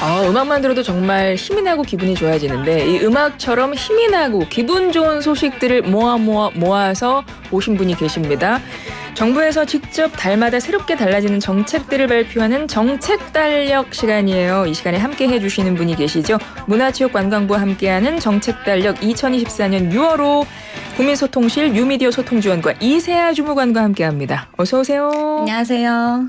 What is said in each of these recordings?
아, 음악만 들어도 정말 힘이 나고 기분이 좋아지는데 이 음악처럼 힘이 나고 기분 좋은 소식들을 모아 모아 모아서 오신 분이 계십니다. 정부에서 직접 달마다 새롭게 달라지는 정책들을 발표하는 정책 달력 시간이에요. 이 시간에 함께 해주시는 분이 계시죠. 문화체육관광부와 함께하는 정책 달력 2024년 6월호 국민소통실 뉴미디어 소통지원과 이세아 주무관과 함께합니다. 어서 오세요. 안녕하세요.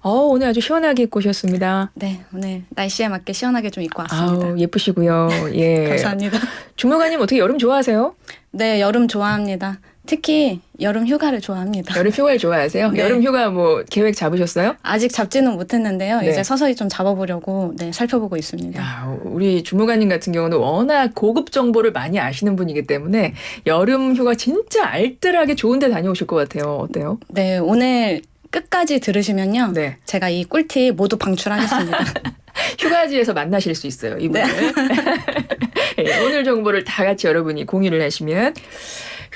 어, 오늘 아주 시원하게 입고 오셨습니다. 네, 오늘 날씨에 맞게 시원하게 좀 입고 왔습니다. 아우 예쁘시고요. 예. 감사합니다. 주무관님 어떻게 여름 좋아하세요? 네, 여름 좋아합니다. 특히 여름 휴가를 좋아합니다. 여름 휴가를 좋아하세요? 네. 여름 휴가 뭐 계획 잡으셨어요? 아직 잡지는 못했는데요. 네. 이제 서서히 좀 잡아보려고 네, 살펴보고 있습니다. 야, 우리 주무관님 같은 경우는 워낙 고급 정보를 많이 아시는 분이기 때문에 여름 휴가 진짜 알뜰하게 좋은 데 다녀오실 것 같아요. 어때요? 네, 오늘 끝까지 들으시면요. 네. 제가 이 꿀팁 모두 방출하겠습니다. 휴가지에서 만나실 수 있어요. 이분을. 예, 오늘 정보를 다 같이 여러분이 공유를 하시면.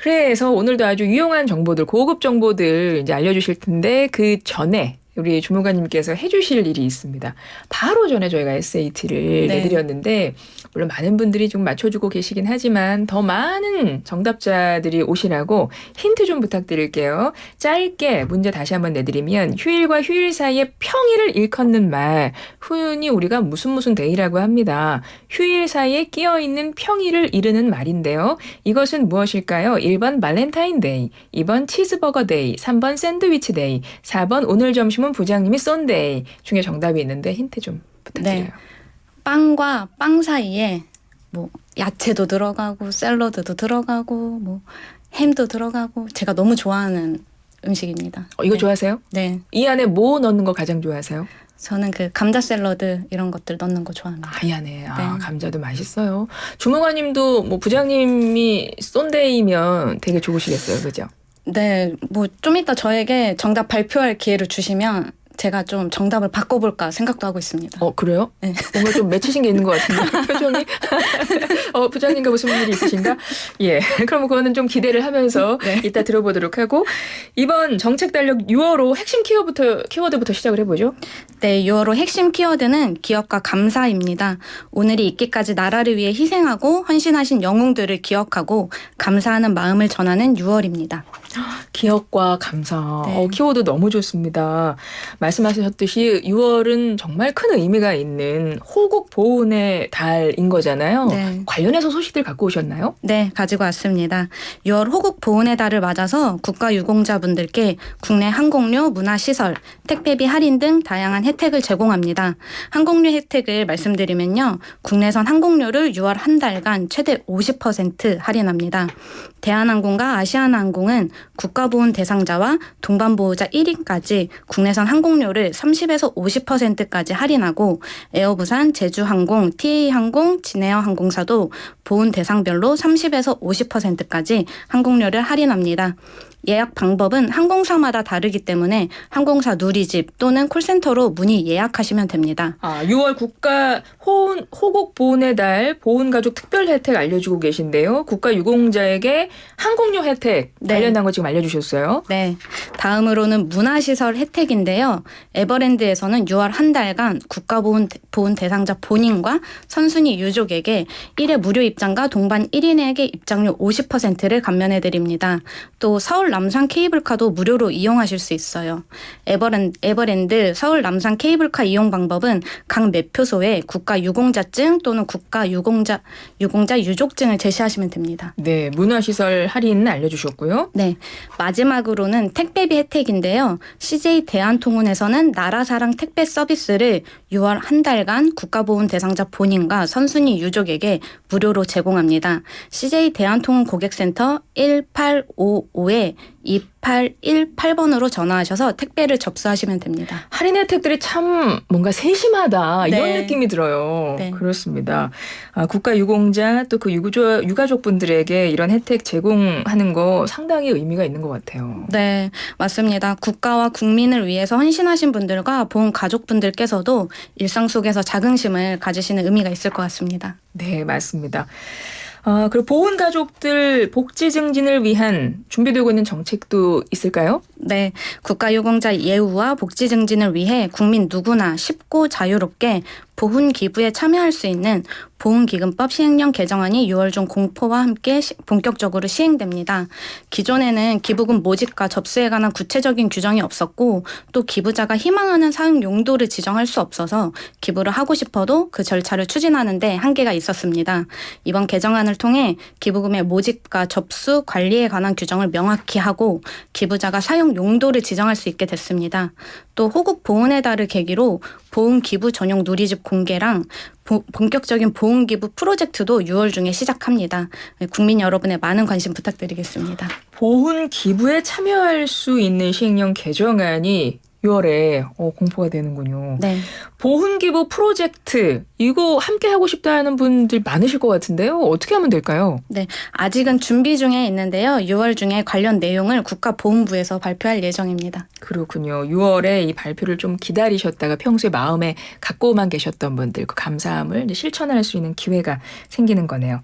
그래서 오늘도 아주 유용한 정보들, 고급 정보들 이제 알려주실 텐데 그 전에 우리 주무관님께서 해주실 일이 있습니다. 바로 전에 저희가 SAT를 네. 내드렸는데 물론 많은 분들이 좀 맞춰주고 계시긴 하지만 더 많은 정답자들이 오시라고 힌트 좀 부탁드릴게요. 짧게 문제 다시 한번 내드리면 휴일과 휴일 사이에 평일을 일컫는 말 흔히 우리가 무슨 무슨 데이라고 합니다. 휴일 사이에 끼어 있는 평일을 이르는 말인데요. 이것은 무엇일까요? 1번 발렌타인데이, 2번 치즈버거 데이, 3번 샌드위치 데이, 4번 오늘 점심은 부장님이 쏜 데이 중에 정답이 있는데 힌트 좀 부탁드려요. 네. 빵과 빵 사이에 뭐 야채도 들어가고 샐러드도 들어가고 뭐 햄도 들어가고 제가 너무 좋아하는 음식입니다. 어, 이거 네. 좋아하세요? 네. 이 안에 뭐 넣는 거 가장 좋아하세요? 저는 그 감자 샐러드 이런 것들 넣는 거 좋아합니다. 아, 이 안에 아, 네. 감자도 맛있어요. 주무관님도 뭐 부장님이 쏜데이면 되게 좋으시겠어요, 그죠? 네, 뭐 좀 이따 저에게 정답 발표할 기회를 주시면 제가 좀 정답을 바꿔볼까 생각도 하고 있습니다. 어 그래요? 네. 뭔가 좀 맺히신 게 있는 것 같은데 표정이 어 부장님과 무슨 일이 있으신가? 예, 그럼 그거는 좀 기대를 하면서 네. 이따 들어보도록 하고 이번 정책 달력 6월호 핵심 키워부터 키워드부터 시작을 해보죠. 네, 6월호 핵심 키워드는 기업과 감사입니다. 오늘이 있기까지 나라를 위해 희생하고 헌신하신 영웅들을 기억하고 감사하는 마음을 전하는 6월입니다. 기억과 감사. 네. 어, 키워드 너무 좋습니다. 말씀하셨듯이 6월은 정말 큰 의미가 있는 호국 보훈의 달인 거잖아요. 네. 관련해서 소식들 갖고 오셨나요? 네, 가지고 왔습니다. 6월 호국 보훈의 달을 맞아서 국가 유공자분들께 국내 항공료, 문화시설, 택배비 할인 등 다양한 혜택을 제공합니다. 항공료 혜택을 말씀드리면요. 국내선 항공료를 6월 한 달간 최대 50% 할인합니다. 대한항공과 아시아나항공은 국가보훈 대상자와 동반보호자 1인까지 국내선 항공료를 30에서 50%까지 할인하고 에어부산, 제주항공, TA항공, 진에어 항공사도 보훈 대상별로 30에서 50%까지 항공료를 할인합니다. 예약 방법은 항공사마다 다르기 때문에 항공사 누리집 또는 콜센터로 문의 예약하시면 됩니다. 아, 6월 국가 호운, 호국 보훈의 달 보훈 가족 특별 혜택 알려주고 계신데요. 국가 유공자에게 항공료 혜택 네. 관련한 거 지금 알려주셨어요. 네. 다음으로는 문화시설 혜택인데요. 에버랜드에서는 6월 한 달간 국가보훈 보훈 대상자 본인과 선순위 유족에게 1회 무료 입장과 동반 1인에게 입장료 50%를 감면해 드립니다. 또 서울 남산 케이블카도 무료로 이용하실 수 있어요. 에버랜드, 에버랜드 서울 남산 케이블카 이용 방법은 각 매표소에 국가 유공자증 또는 국가 유공자 유공자 유족증을 제시하시면 됩니다. 네, 문화시설 할인 알려주셨고요. 네. 마지막으로는 택배비 혜택인데요. CJ 대한통운에서는 나라사랑 택배 서비스를 6월 한 달간 국가보훈 대상자 본인과 선순위 유족에게 무료로 제공합니다. CJ 대한통운 고객센터 1855에 2818번으로 전화하셔서 택배를 접수하시면 됩니다. 할인 혜택들이 참 뭔가 세심하다 이런 네. 느낌이 들어요. 네. 그렇습니다. 아, 국가 유공자 또 그 유가족 유가족 분들에게 이런 혜택 제공하는 거 상당히 의미가 있는 것 같아요. 네, 맞습니다. 국가와 국민을 위해서 헌신하신 분들과 보험 가족분들께서도 일상 속에서 자긍심을 가지시는 의미가 있을 것 같습니다. 네, 맞습니다. 아, 그리고 보훈 가족들 복지 증진을 위한 준비되고 있는 정책도 있을까요? 네, 국가유공자 예우와 복지 증진을 위해 국민 누구나 쉽고 자유롭게 보훈 기부에 참여할 수 있는 보훈기금법 시행령 개정안이 6월 중 공포와 함께 시- 본격적으로 시행됩니다. 기존에는 기부금 모집과 접수에 관한 구체적인 규정이 없었고 또 기부자가 희망하는 사용 용도를 지정할 수 없어서 기부를 하고 싶어도 그 절차를 추진하는데 한계가 있었습니다. 이번 개정안을 통해 기부금의 모집과 접수, 관리에 관한 규정을 명확히 하고 기부자가 사용 용도를 지정할 수 있게 됐습니다. 또 호국 보훈의 달을 계기로 보훈 기부 전용 누리집 공개랑 보- 본격적인 보훈 기부 프로젝트도 6월 중에 시작합니다. 네, 국민 여러분의 많은 관심 부탁드리겠습니다. 보훈 기부에 참여할 수 있는 시행령 개정안이 6월에 어, 공포가 되는군요. 네. 보훈 기부 프로젝트 이거 함께 하고 싶다는 분들 많으실 것 같은데요. 어떻게 하면 될까요? 아직은 준비 중에 있는데요. 6월 중에 관련 내용을 국가보훈부에서 발표할 예정입니다. 그렇군요. 6월에 이 발표를 좀 기다리셨다가 평소에 마음에 갖고만 계셨던 분들 그 감사함을 실천할 수 있는 기회가 생기는 거네요.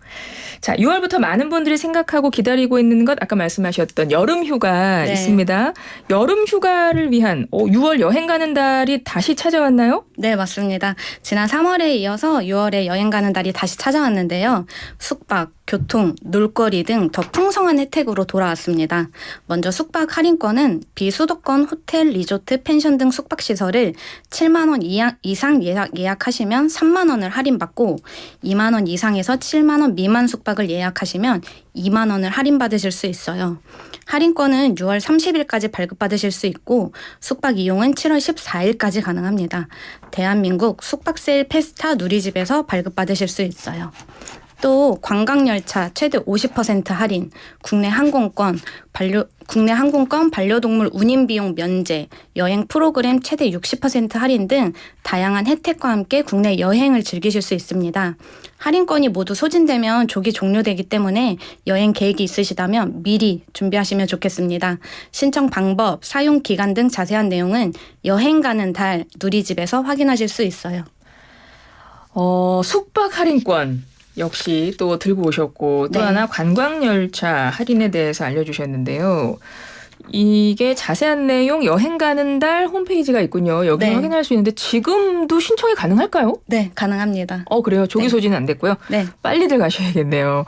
자, 6월부터 많은 분들이 생각하고 기다리고 있는 것 아까 말씀하셨던 여름 휴가 네. 있습니다. 여름 휴가를 위한 어, 6월 여행 가는 달이 다시 찾아왔나요? 네, 맞습니다. 지난 3월에 이어서 6월에 여행 가는 달이 다시 찾아왔는데요. 숙박, 교통, 놀거리 등 더 풍성한 혜택으로 돌아왔습니다. 먼저 숙박 할인권은 비수도권 호텔, 리조트, 펜션 등 숙박 시설을 7만 원 이상 예약, 예약하시면 3만 원을 할인받고 2만 원 이상에서 7만 원 미만 숙박을 예약하시면 2만 원을 할인받으실 수 있어요. 할인권은 6월 30일까지 발급받으실 수 있고 숙박 이용은 7월 14일까지 가능합니다. 대한민국 숙박세일 페스타 누리집에서 발급받으실 수 있어요. 또 관광열차 최대 50% 할인, 국내 항공권, 반려, 국내 항공권 반려동물 운임 비용 면제, 여행 프로그램 최대 60% 할인 등 다양한 혜택과 함께 국내 여행을 즐기실 수 있습니다. 할인권이 모두 소진되면 조기 종료되기 때문에 여행 계획이 있으시다면 미리 준비하시면 좋겠습니다. 신청 방법, 사용 기간 등 자세한 내용은 여행 가는 달 누리집에서 확인하실 수 있어요. 어, 숙박 할인권 역시 또 들고 오셨고 또 네. 하나 관광열차 할인에 대해서 알려주셨는데요. 이게 자세한 내용 여행 가는 달 홈페이지가 있군요. 여기 네. 확인할 수 있는데 지금도 신청이 가능할까요? 네, 가능합니다. 어 그래요. 조기 네. 소진은 안 됐고요. 네. 빨리들 가셔야겠네요.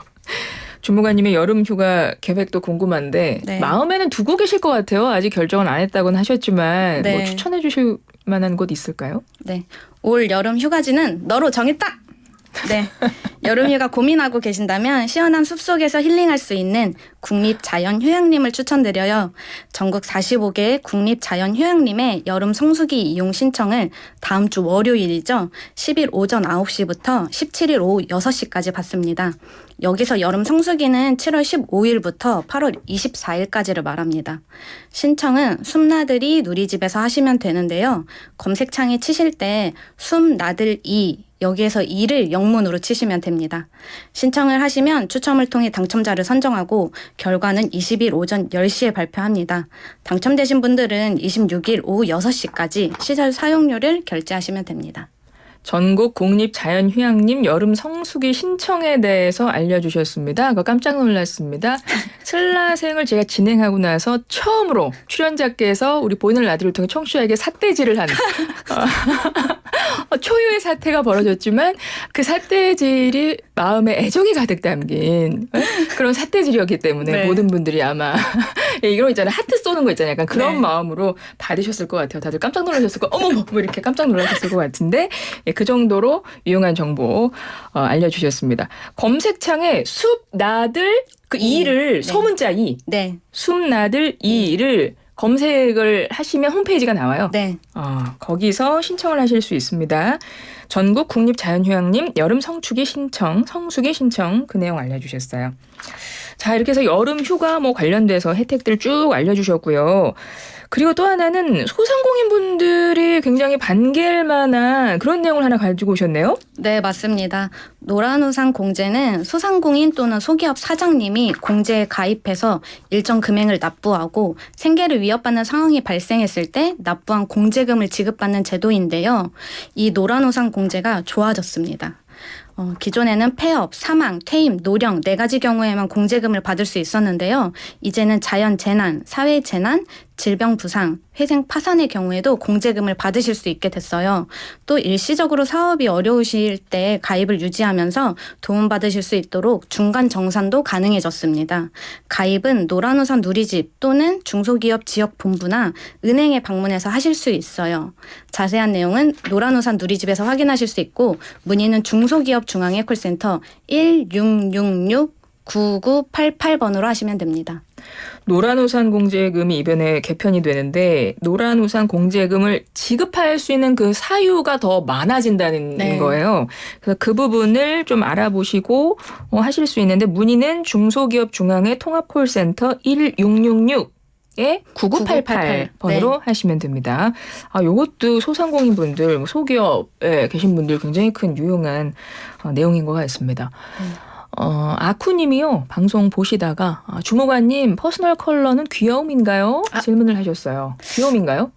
주무관님의 여름 휴가 계획도 궁금한데 네. 마음에는 두고 계실 것 같아요. 아직 결정은 안 했다고는 하셨지만 뭐 네. 추천해 주실 만한 곳 있을까요? 네. 올 여름 휴가지는 너로 정했다. 네. 여름 휴가 고민하고 계신다면 시원한 숲속에서 힐링할 수 있는 국립 자연 휴양림을 추천드려요. 전국 45개의 국립 자연 휴양림의 여름 성수기 이용 신청을 다음 주 월요일이죠. 10일 오전 9시부터 17일 오후 6시까지 받습니다. 여기서 여름 성수기는 7월 15일부터 8월 24일까지를 말합니다. 신청은 숨나들이 누리집에서 하시면 되는데요. 검색창에 치실 때 숨나들 이 여기에서 이를 영문으로 치시면 됩니다. 신청을 하시면 추첨을 통해 당첨자를 선정하고 결과는 20일 오전 10시에 발표합니다. 당첨되신 분들은 26일 오후 6시까지 시설 사용료를 결제하시면 됩니다. 전국 국립자연휴양림 여름 성수기 신청에 대해서 알려주셨습니다. 그거 깜짝 놀랐습니다. 슬라생을 제가 진행하고 나서 처음으로 출연자께서 우리 보이는 라디오를 통해 청취자에게 삿대질을 한 어, 초유의 사태가 벌어졌지만 그 삿대질이 마음에 애정이 가득 담긴 어? 그런 삿대질이었기 때문에 네. 모든 분들이 아마 예, 이런 거 있잖아요. 하트 쏘는 거 있잖아요. 약간 그런 네. 마음으로 받으셨을 것 같아요. 다들 깜짝 놀라셨을 거 어머머 뭐 이렇게 깜짝 놀라셨을 것 같은데 예, 그 정도로 유용한 정보 어, 알려주셨습니다. 검색창에 숲 나들 그 이. 이를 네. 소문자 이 네, 숲 나들 이를 검색을 하시면 홈페이지가 나와요. 네, 어, 거기서 신청을 하실 수 있습니다. 전국 국립자연휴양림 여름 성축이 신청, 성수기 신청 그 내용 알려주셨어요. 자, 이렇게 해서 여름 휴가 뭐 관련돼서 혜택들 쭉 알려주셨고요. 그리고 또 하나는 소상공인 분들이 굉장히 반길 만한 그런 내용을 하나 가지고 오셨네요. 네, 맞습니다. 노란우산 공제는 소상공인 또는 소기업 사장님이 공제에 가입해서 일정 금액을 납부하고 생계를 위협받는 상황이 발생했을 때 납부한 공제금을 지급받는 제도인데요. 이 노란우산 공제가 좋아졌습니다. 어, 기존에는 폐업, 사망, 퇴임, 노령 네 가지 경우에만 공제금을 받을 수 있었는데요. 이제는 자연 재난, 사회 재난, 질병 부상, 회생 파산의 경우에도 공제금을 받으실 수 있게 됐어요. 또 일시적으로 사업이 어려우실 때 가입을 유지하면서 도움받으실 수 있도록 중간 정산도 가능해졌습니다. 가입은 노란우산 누리집 또는 중소기업 지역 본부나 은행에 방문해서 하실 수 있어요. 자세한 내용은 노란우산 누리집에서 확인하실 수 있고 문의는 중소기업 중앙회 콜센터 1666 9988번으로 하시면 됩니다. 노란우산 공제금이 이번에 개편이 되는데 노란우산 공제금을 지급할 수 있는 그 사유가 더 많아진다는 네. 거예요. 그래서 그 부분을 좀 알아보시고 어, 하실 수 있는데 문의는 중소기업 중앙회 통합콜센터 1666 에 9988 번으로 네. 하시면 됩니다. 아, 요것도 소상공인 분들, 뭐 소기업에 계신 분들 굉장히 큰 유용한 어, 내용인 것 같습니다. 어, 아쿠님이요, 방송 보시다가, 아, 주무관님, 퍼스널 컬러는 귀여움인가요? 아. 질문을 하셨어요. 귀여움인가요?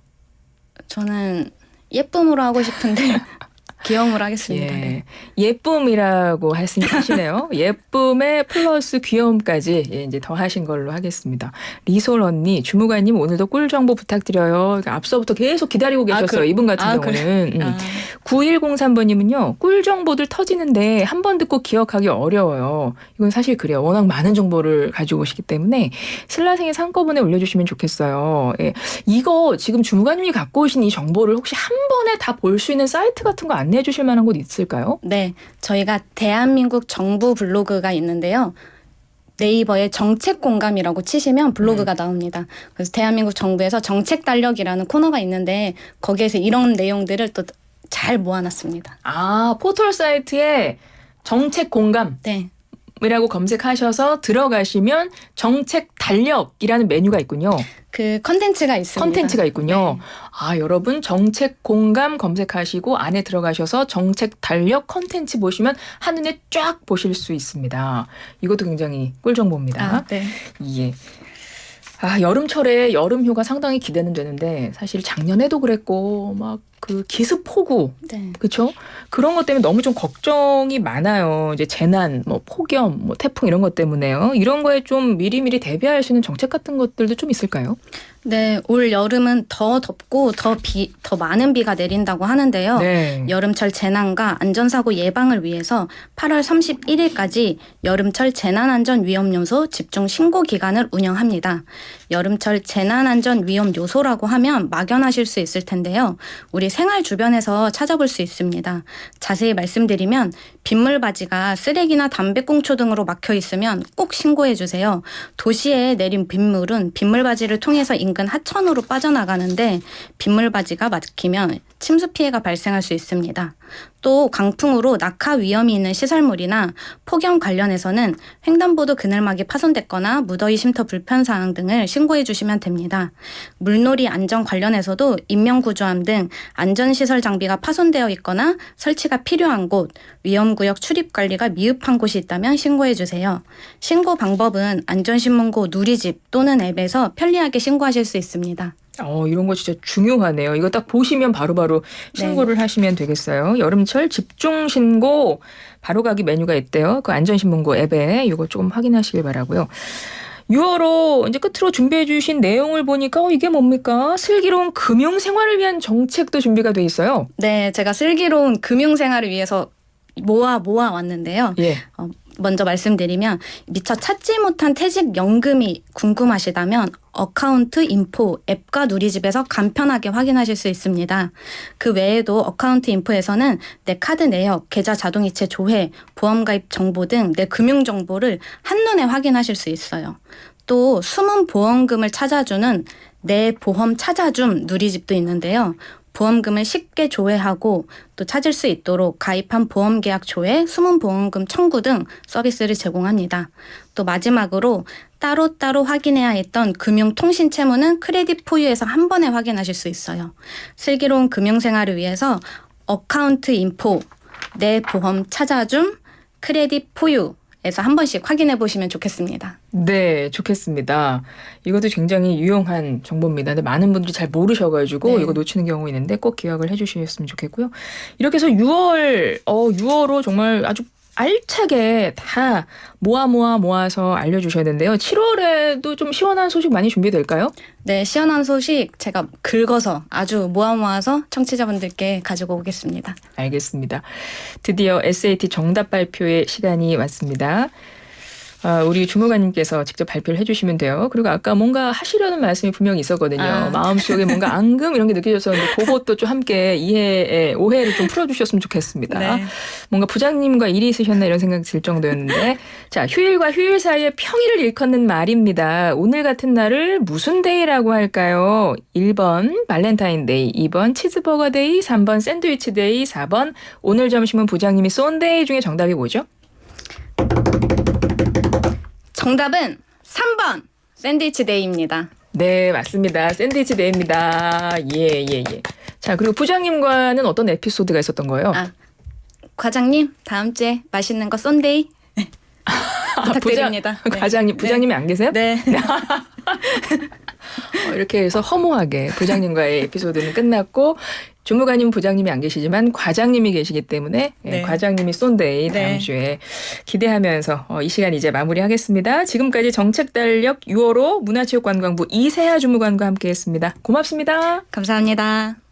저는 예쁨으로 하고 싶은데 귀여움으로 하겠습니다. 네. 예. 예쁨이라고 하시- 하시네요. 예쁨에 플러스 귀여움까지 예, 이제 더 하신 걸로 하겠습니다. 리솔 언니, 주무관님 오늘도 꿀 정보 부탁드려요. 그러니까 앞서부터 계속 기다리고 아, 계셨어요. 그- 이분 같은 아, 경우는. 음. 아, 9103번님은요, 꿀 정보들 터지는데 한 번 듣고 기억하기 어려워요. 이건 사실 그래요. 워낙 많은 정보를 가지고 오시기 때문에 신라생의 한꺼번에 올려주시면 좋겠어요. 예. 이거 지금 주무관님이 갖고 오신 이 정보를 혹시 한 번에 다 볼 수 있는 사이트 같은 거 안 내해 주실 만한 곳 있을까요? 네, 저희가 대한민국 정부 블로그가 있는데요. 네이버에 정책 공감이라고 치시면 블로그가 나옵니다. 그래서 대한민국 정부에서 정책 달력이라는 코너가 있는데 거기에서 이런 내용들을 또 잘 모아놨습니다. 아, 포털 사이트에 정책 공감 이라고 네, 검색하셔서 들어가시면 정책 달력이라는 메뉴가 있군요. 그 컨텐츠가 있습니다. 컨텐츠가 있군요. 네. 아, 여러분 정책 공감 검색하시고 안에 들어가셔서 정책 달력 컨텐츠 보시면 한눈에 쫙 보실 수 있습니다. 이것도 굉장히 꿀 정보입니다. 아, 네. 예. 아, 여름철에 여름 휴가 상당히 기대는 되는데 사실 작년에도 그랬고 막 그 기습 폭우 네. 그렇죠? 그런 것 때문에 너무 좀 걱정이 많아요. 이제 재난, 뭐 폭염, 뭐 태풍 이런 것 때문에요. 이런 거에 좀 미리미리 대비할 수 있는 정책 같은 것들도 좀 있을까요? 네, 올 여름은 더 덥고 더 비, 더 많은 비가 내린다고 하는데요. 네. 여름철 재난과 안전사고 예방을 위해서 8월 31일까지 여름철 재난안전위험요소 집중 신고 기간을 운영합니다. 여름철 재난안전위험 요소라고 하면 막연하실 수 있을 텐데요. 우리 생활 주변에서 찾아볼 수 있습니다. 자세히 말씀드리면 빗물 바지가 쓰레기나 담배꽁초 등으로 막혀 있으면 꼭 신고해 주세요. 도시에 내린 빗물은 빗물 바지를 통해서 인근 하천으로 빠져나가는데 빗물 바지가 막히면 침수 피해가 발생할 수 있습니다. 또 강풍으로 낙하 위험이 있는 시설물이나 폭염 관련해서는 횡단보도 그늘막이 파손됐거나 무더위 쉼터 불편 사항 등을 신고해 주시면 됩니다. 물놀이 안전 관련해서도 인명구조함 등 안전시설 장비가 파손되어 있거나 설치가 필요한 곳, 위험 구역 출입 관리가 미흡한 곳이 있다면 신고해 주세요. 신고 방법은 안전신문고 누리집 또는 앱에서 편리하게 신고하실 수 있습니다. 어, 이런 거 진짜 중요하네요. 이거 딱 보시면 바로바로 신고를 하시면 되겠어요. 여름철 집중 신고 바로 가기 메뉴가 있대요. 그 안전신문고 앱에 이거 조금 확인하시길 바라고요. 6월호 이제 끝으로 준비해 주신 내용을 보니까 어, 이게 뭡니까? 슬기로운 금융 생활을 위한 정책도 준비가 돼 있어요. 네, 제가 슬기로운 금융 생활을 위해서 모아 모아 왔는데요. 예. 어, 먼저 말씀드리면 미처 찾지 못한 퇴직 연금이 궁금하시다면 어카운트 인포 앱과 누리집에서 간편하게 확인하실 수 있습니다. 그 외에도 어카운트 인포에서는 내 카드 내역, 계좌 자동이체 조회, 보험 가입 정보 등 내 금융 정보를 한눈에 확인하실 수 있어요. 또 숨은 보험금을 찾아주는 내 보험 찾아줌 누리집도 있는데요. 보험금을 쉽게 조회하고 또 찾을 수 있도록 가입한 보험 계약 조회, 숨은 보험금 청구 등 서비스를 제공합니다. 또 마지막으로 따로따로 확인해야 했던 금융통신 채무는 크레딧 포유에서 한 번에 확인하실 수 있어요. 슬기로운 금융생활을 위해서 어카운트 인포, 내 보험 찾아줌, 크레딧 포유 에서 한 번씩 확인해 보시면 좋겠습니다. 네, 좋겠습니다. 이것도 굉장히 유용한 정보입니다. 근데 많은 분들이 잘 모르셔가지고 네. 이거 놓치는 경우 있는데 꼭 기억을 해주셨으면 좋겠고요. 이렇게 해서 6월, 어, 6월호 정말 아주 알차게 다 모아 모아 모아서 알려주셔야 되는데요. 7월에도 좀 시원한 소식 많이 준비될까요? 네, 시원한 소식 제가 긁어서 아주 모아 모아서 청취자분들께 가지고 오겠습니다. 알겠습니다. 드디어 SAT 정답 발표의 시간이 왔습니다. 아, 우리 주무관님께서 직접 발표를 해주시면 돼요. 그리고 아까 뭔가 하시려는 말씀이 분명히 있었거든요. 아. 마음속에 뭔가 앙금 이런 게 느껴졌었는데 그것도 좀 함께 이해, 오해를 좀 풀어주셨으면 좋겠습니다. 네. 뭔가 부장님과 일이 있으셨나 이런 생각이 들 정도였는데 자 휴일과 휴일 사이에 평일을 일컫는 말입니다. 오늘 같은 날을 무슨 데이라고 할까요? 1번 발렌타인 데이, 2번 치즈버거 데이, 3번 샌드위치 데이, 4번 오늘 점심은 부장님이 쏜 데이 중에 정답이 뭐죠? 정답은 3번 샌드위치 데이입니다. 네 맞습니다. 샌드위치 데이입니다. 예예 예, 예. 자 그리고 부장님과는 어떤 에피소드가 있었던 거예요? 아, 과장님 다음 주에 맛있는 거 쏜데이 부탁드립니다. 부장, 과장님 부장님이 안 계세요? 네. 어, 이렇게 해서 허무하게 부장님과의 에피소드는 끝났고 주무관님 부장님이 안 계시지만 과장님이 계시기 때문에 예, 네. 과장님이 쏜데이 다음 네. 주에 기대하면서 어, 이 시간 이제 마무리하겠습니다. 지금까지 정책 달력 6월호 문화체육관광부 이세아 주무관과 함께했습니다. 고맙습니다. 감사합니다.